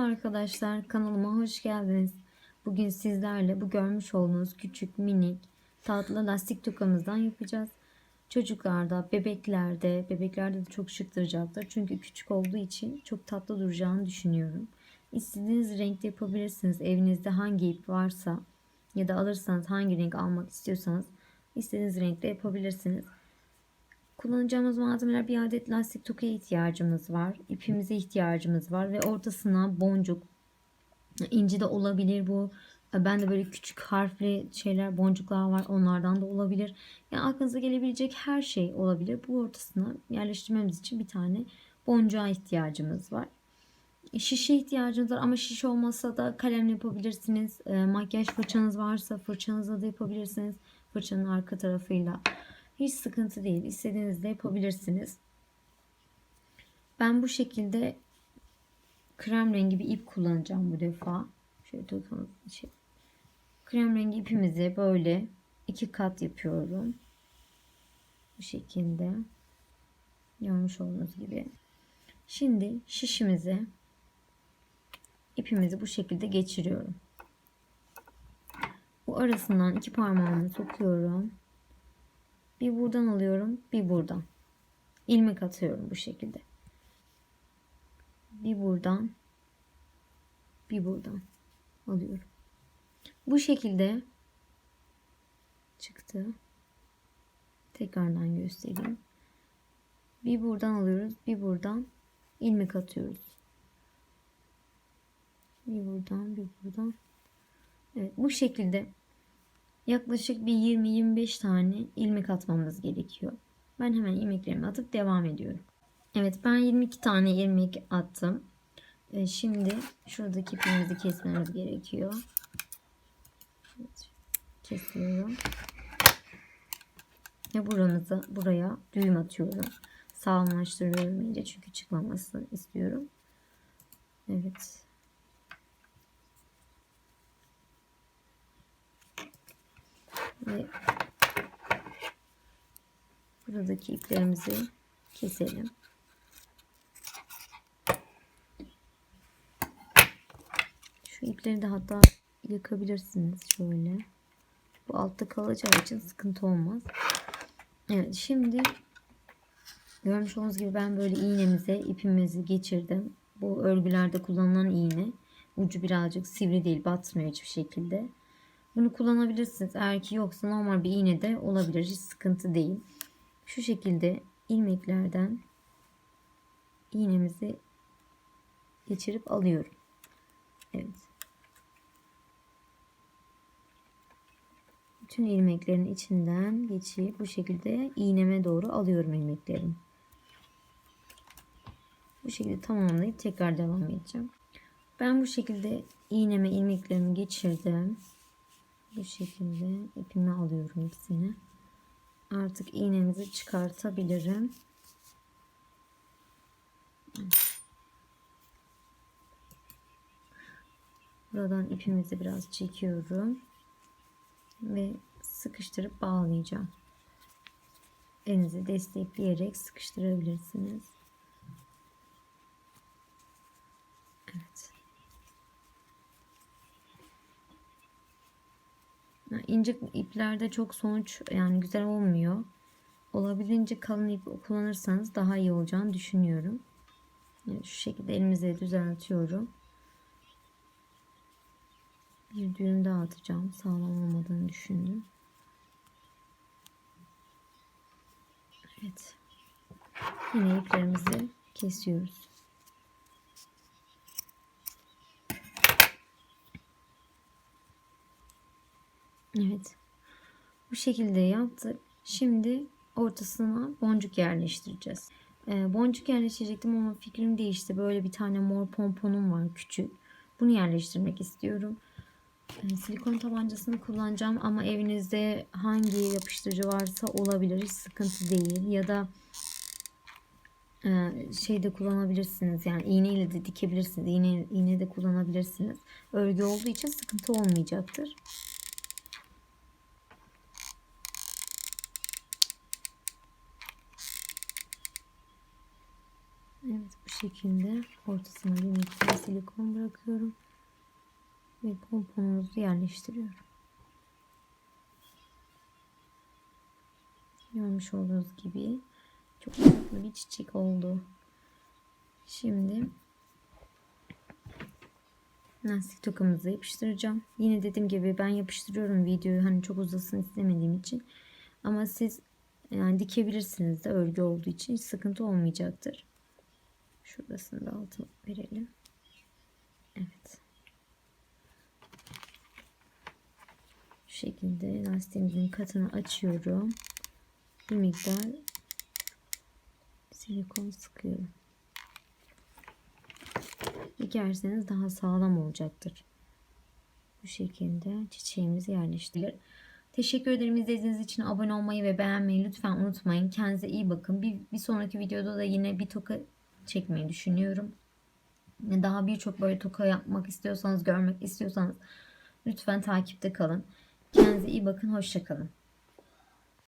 Merhaba arkadaşlar, kanalıma hoş geldiniz. Bugün sizlerle bu görmüş olduğunuz küçük, minik, tatlı lastik tokamızdan yapacağız. Çocuklarda, bebeklerde, bebeklerde de çok şık duracaktır. Çünkü küçük olduğu için çok tatlı duracağını düşünüyorum. İstediğiniz renkte yapabilirsiniz. Evinizde hangi ip varsa ya da alırsanız hangi renk almak istiyorsanız istediğiniz renkte yapabilirsiniz. Kullanacağımız malzemeler bir adet lastik tokaya ihtiyacımız var. İpimize ihtiyacımız var ve ortasına boncuk, inci de olabilir bu. Ben de böyle küçük harfli şeyler, boncuklar var. Onlardan da olabilir. Yani aklınıza gelebilecek her şey olabilir. Bu ortasına yerleştirmemiz için bir tane boncuğa ihtiyacımız var. Şişe ihtiyacınız var ama şişe olmasa da kalemle yapabilirsiniz. E, makyaj fırçanız varsa fırçanızla da yapabilirsiniz. Fırçanın arka tarafıyla. Hiç sıkıntı değil. İstediğinizde yapabilirsiniz. Ben bu şekilde krem rengi bir ip kullanacağım bu defa. Şöyle tutalım. Şey. Krem rengi ipimizi böyle iki kat yapıyorum. Bu şekilde. Görmüş olduğunuz gibi. Şimdi şişimize ipimizi bu şekilde geçiriyorum. Bu arasından iki parmağımı sokuyorum. Bir buradan alıyorum, bir buradan. ilmek atıyorum bu şekilde. Bir buradan, bir buradan alıyorum. Bu şekilde çıktı. Tekrardan göstereyim. Bir buradan alıyoruz, bir buradan ilmek atıyoruz. Bir buradan, bir buradan. Evet, bu şekilde yaklaşık bir 20-25 tane ilmek atmamız gerekiyor. Ben hemen ilmeklerimi atıp devam ediyorum. Evet ben 22 tane ilmek attım. Ee, şimdi şuradaki ipimizi kesmemiz gerekiyor. Evet, kesiyorum. Ve buramıza buraya düğüm atıyorum. Sağlamlaştırıyorum iyice çünkü çıkmamasını istiyorum. Evet. Ve buradaki iplerimizi keselim. Şu ipleri de hatta yakabilirsiniz şöyle. Bu altta kalacağı için sıkıntı olmaz. Evet şimdi görmüş olduğunuz gibi ben böyle iğnemize ipimizi geçirdim. Bu örgülerde kullanılan iğne. Ucu birazcık sivri değil batmıyor hiçbir şekilde. Bunu kullanabilirsiniz. Eğer ki yoksa normal bir iğne de olabilir. Hiç sıkıntı değil. Şu şekilde ilmeklerden iğnemizi geçirip alıyorum. Evet. Bütün ilmeklerin içinden geçip bu şekilde iğneme doğru alıyorum ilmeklerimi. Bu şekilde tamamlayıp tekrar devam edeceğim. Ben bu şekilde iğneme ilmeklerimi geçirdim. Bu şekilde ipimi alıyorum hepsini. Artık iğnemizi çıkartabilirim. Buradan ipimizi biraz çekiyorum. Ve sıkıştırıp bağlayacağım. Elinizi destekleyerek sıkıştırabilirsiniz. Evet. İnce iplerde çok sonuç yani güzel olmuyor. Olabildiğince kalın ip kullanırsanız daha iyi olacağını düşünüyorum. Yani şu şekilde elimizle düzeltiyorum. Bir düğüm daha atacağım. Sağlam olmadığını düşündüm. Evet. Yine iplerimizi kesiyoruz. Evet. Bu şekilde yaptık. Şimdi ortasına boncuk yerleştireceğiz. Ee, boncuk yerleştirecektim ama fikrim değişti. Böyle bir tane mor pomponum var küçük. Bunu yerleştirmek istiyorum. Ee, silikon tabancasını kullanacağım ama evinizde hangi yapıştırıcı varsa olabilir. Hiç sıkıntı değil. Ya da e, şey de kullanabilirsiniz. Yani iğneyle de dikebilirsiniz. İğne, iğne de kullanabilirsiniz. Örgü olduğu için sıkıntı olmayacaktır. Evet bu şekilde ortasına bir miktar silikon bırakıyorum. Ve pomponunuzu yerleştiriyorum. Görmüş olduğunuz gibi çok tatlı bir çiçek oldu. Şimdi lastik tokamızı yapıştıracağım. Yine dediğim gibi ben yapıştırıyorum videoyu hani çok uzasın istemediğim için. Ama siz yani dikebilirsiniz de örgü olduğu için sıkıntı olmayacaktır. Şurasını da altına verelim. Evet. Şu şekilde lastiğimizin katını açıyorum. Bir miktar silikon sıkıyorum. Dikerseniz daha sağlam olacaktır. Bu şekilde çiçeğimizi yerleştirir. Teşekkür ederim izlediğiniz için. Abone olmayı ve beğenmeyi lütfen unutmayın. Kendinize iyi bakın. Bir, bir sonraki videoda da yine bir toka çekmeyi düşünüyorum. Daha birçok böyle toka yapmak istiyorsanız, görmek istiyorsanız lütfen takipte kalın. Kendinize iyi bakın. Hoşçakalın.